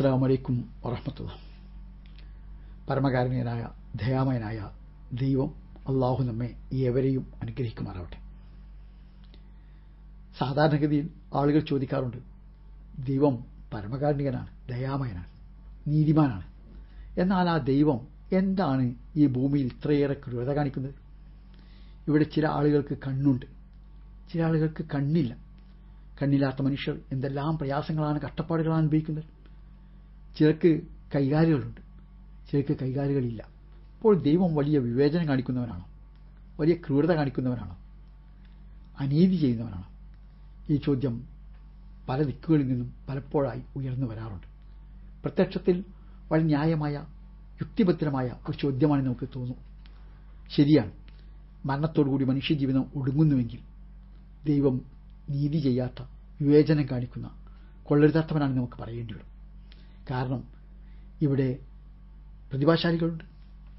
അസ്സാം വലൈക്കും വറഹമത്തുള്ള പരമകാരുണ്യനായ ദയാമയനായ ദൈവം അള്ളാഹു നമ്മെ ഏവരെയും അനുഗ്രഹിക്കുമാറാവട്ടെ. സാധാരണഗതിയിൽ ആളുകൾ ചോദിക്കാറുണ്ട് ദൈവം പരമകാരുണികനാണ് ദയാമയനാണ് നീതിമാനാണ്. എന്നാൽ ആ ദൈവം എന്താണ് ഈ ഭൂമിയിൽ ഇത്രയേറെ ക്രൂരത കാണിക്കുന്നത്? ഇവിടെ ചില ആളുകൾക്ക് കണ്ണുണ്ട്. ചില ആളുകൾക്ക് കണ്ണില്ല. കണ്ണില്ലാത്ത മനുഷ്യർ എന്തെല്ലാം പ്രയാസങ്ങളാണ് കഷ്ടപ്പാടുകളാണ് അനുഭവിക്കുന്നത്? ചിലർക്ക് കൈകാലുകളുണ്ട്. ചിലർക്ക് കൈകാലുകളില്ല. അപ്പോൾ ദൈവം വലിയ വിവേചനം കാണിക്കുന്നവനാണോ. വലിയ ക്രൂരത കാണിക്കുന്നവനാണോ. അനീതി ചെയ്യുന്നവനാണോ. ഈ ചോദ്യം പല ദിക്കുകളിൽ നിന്നും പലപ്പോഴായി ഉയർന്നു വരാറുണ്ട്. പ്രത്യക്ഷത്തിൽ വളരെ ന്യായമായ യുക്തിഭദ്രമായ ഒരു ചോദ്യമാണ് നമുക്ക് തോന്നുന്നു ശരിയാണ്. മരണത്തോടുകൂടി മനുഷ്യജീവിതം ഒടുങ്ങുന്നുവെങ്കിൽ ദൈവം നീതി ചെയ്യാത്ത വിവേചനം കാണിക്കുന്ന കൊള്ളരുതാത്തവനാണ് നമുക്ക് പറയേണ്ടി വരും. കാരണം ഇവിടെ പ്രതിഭാശാലികളുണ്ട്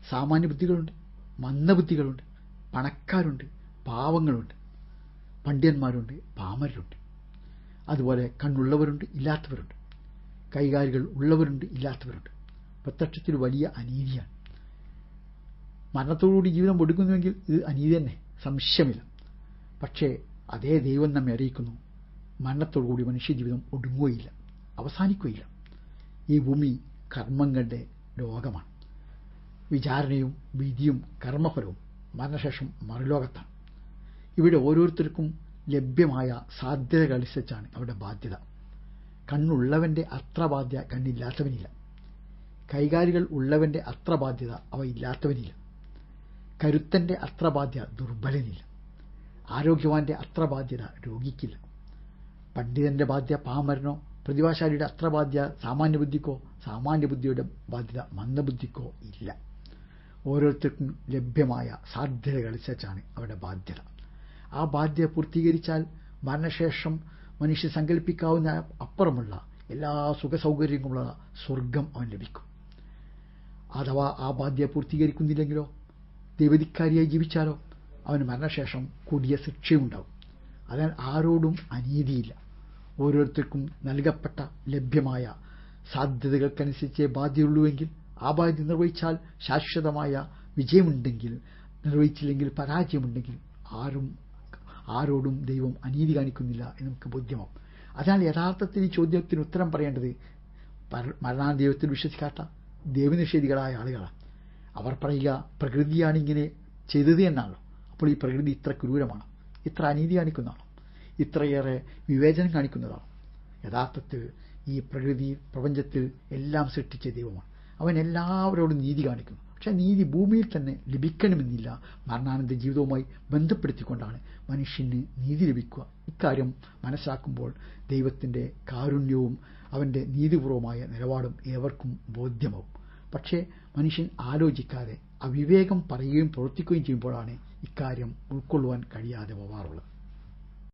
സാമാന്യ ബുദ്ധികളുണ്ട് മന്ദബുദ്ധികളുണ്ട് പണക്കാരുണ്ട് പാവങ്ങളുണ്ട് പണ്ഡിതന്മാരുണ്ട് പാമരുണ്ട് അതുപോലെ കണ്ണുള്ളവരുണ്ട് ഇല്ലാത്തവരുണ്ട്. കൈകാലുകൾ ഉള്ളവരുണ്ട് ഇല്ലാത്തവരുണ്ട്. പ്രത്യക്ഷത്തിൽ വലിയ അനീതിയാണ്. മരണത്തോടുകൂടി ജീവിതം ഒടുക്കുന്നുവെങ്കിൽ ഇത് അനീതി തന്നെ സംശയമില്ല. പക്ഷേ അതേ ദൈവം നമ്മെ അറിയിക്കുന്നു. മരണത്തോടുകൂടി മനുഷ്യജീവിതം ഒടുങ്ങുകയില്ല അവസാനിക്കുകയില്ല. ഈ ഭൂമി കർമ്മങ്ങളുടെ ലോകമാണ്. വിചാരണയും വിധിയും കർമ്മഫലവും മരണശേഷം മറുലോകത്താണ്. ഇവിടെ ഓരോരുത്തർക്കും ലഭ്യമായ സാധ്യതകൾ സാധ്യതകളനുസരിച്ചാണ് അവരുടെ ബാധ്യത. കണ്ണുള്ളവന്റെ അത്ര ബാധ്യത കണ്ണില്ലാത്തവനില്ല. കൈകാലുകൾ ഉള്ളവന്റെ അത്ര ബാധ്യത അവ ഇല്ലാത്തവനില്ല. കരുത്തന്റെ അത്ര ബാധ്യത ദുർബലനില്ല. ആരോഗ്യവാന്റെ അത്ര ബാധ്യത രോഗിക്കില്ല. പണ്ഡിതന്റെ ബാധ്യത പാമരനോ പ്രതിഭാശാലിയുടെ ബുദ്ധിക്കോ സാമാന്യ ബുദ്ധിയുടെ ബാധ്യത മന്ദബുദ്ധിക്കോ ഇല്ല. ഓരോരുത്തർക്കും ലഭ്യമായ സാധ്യതകളനുസരിച്ചാണ് അവരുടെ ബാധ്യത. ആ ബാധ്യത പൂർത്തീകരിച്ചാൽ മരണശേഷം മനുഷ്യ സങ്കല്പിക്കാവുന്ന അപ്പുറമുള്ള എല്ലാ സുഖസൗകര്യങ്ങളുമുള്ള സ്വർഗം അവൻ ലഭിക്കും. അഥവാ ആ ബാധ്യത പൂർത്തീകരിക്കുന്നില്ലെങ്കിലോ ദൈവതിക്കാരിയായി ജീവിച്ചാലോ അവന് മരണശേഷം കൂടിയ ശിക്ഷയുണ്ടാവും അതിനാൽ ആരോടും അനീതിയില്ല. ഓരോരുത്തർക്കും നൽകപ്പെട്ട ലഭ്യമായ സാധ്യതകൾക്കനുസരിച്ചേ ബാധ്യതയുള്ളൂവെങ്കിൽ ആ ബാധ്യത നിർവഹിച്ചാൽ ശാശ്വതമായ വിജയമുണ്ടെങ്കിൽ നിർവഹിച്ചില്ലെങ്കിൽ പരാജയമുണ്ടെങ്കിൽ ആരും ആരോടും ദൈവം അനീതി കാണിക്കുന്നില്ല എന്ന് നമുക്ക് ബോധ്യമാവും. അതിനാൽ യഥാർത്ഥത്തിൽ ഈ ചോദ്യത്തിന് ഉത്തരം പറയേണ്ടത് മരണാദൈവത്തിൽ വിശ്വസിക്കാത്ത ദൈവനിഷേധികളായ ആളുകളാണ്. അവർ പറയുക പ്രകൃതിയാണ് ഇങ്ങനെ ചെയ്തത് എന്നാണല്ലോ. അപ്പോൾ ഈ പ്രകൃതി ഇത്ര ക്രൂരമാണ് ഇത്ര അനീതി കാണിക്കുന്നതാണോ? ഇത്രയേറെ വിവേചനം കാണിക്കുന്നതാണ്. യഥാർത്ഥത്തിൽ ഈ പ്രകൃതി പ്രപഞ്ചത്തിൽ എല്ലാം സൃഷ്ടിച്ച ദൈവമാണ്. അവൻ എല്ലാവരോടും നീതി കാണിക്കുന്നു പക്ഷെ നീതി ഭൂമിയിൽ തന്നെ ലഭിക്കണമെന്നില്ല. മരണാനന്ദ ജീവിതവുമായി ബന്ധപ്പെടുത്തിക്കൊണ്ടാണ് മനുഷ്യന് നീതി ലഭിക്കുക. ഇക്കാര്യം മനസ്സിലാക്കുമ്പോൾ ദൈവത്തിന്റെ കാരുണ്യവും അവന്റെ നീതിപൂർവമായ നിലപാടും ഏവർക്കും ബോധ്യമാവും. പക്ഷേ മനുഷ്യൻ ആലോചിക്കാതെ അവിവേകം പറയുകയും പ്രവർത്തിക്കുകയും ചെയ്യുമ്പോഴാണ് ഇക്കാര്യം ഉൾക്കൊള്ളുവാൻ കഴിയാതെ പോവാറുള്ളത്.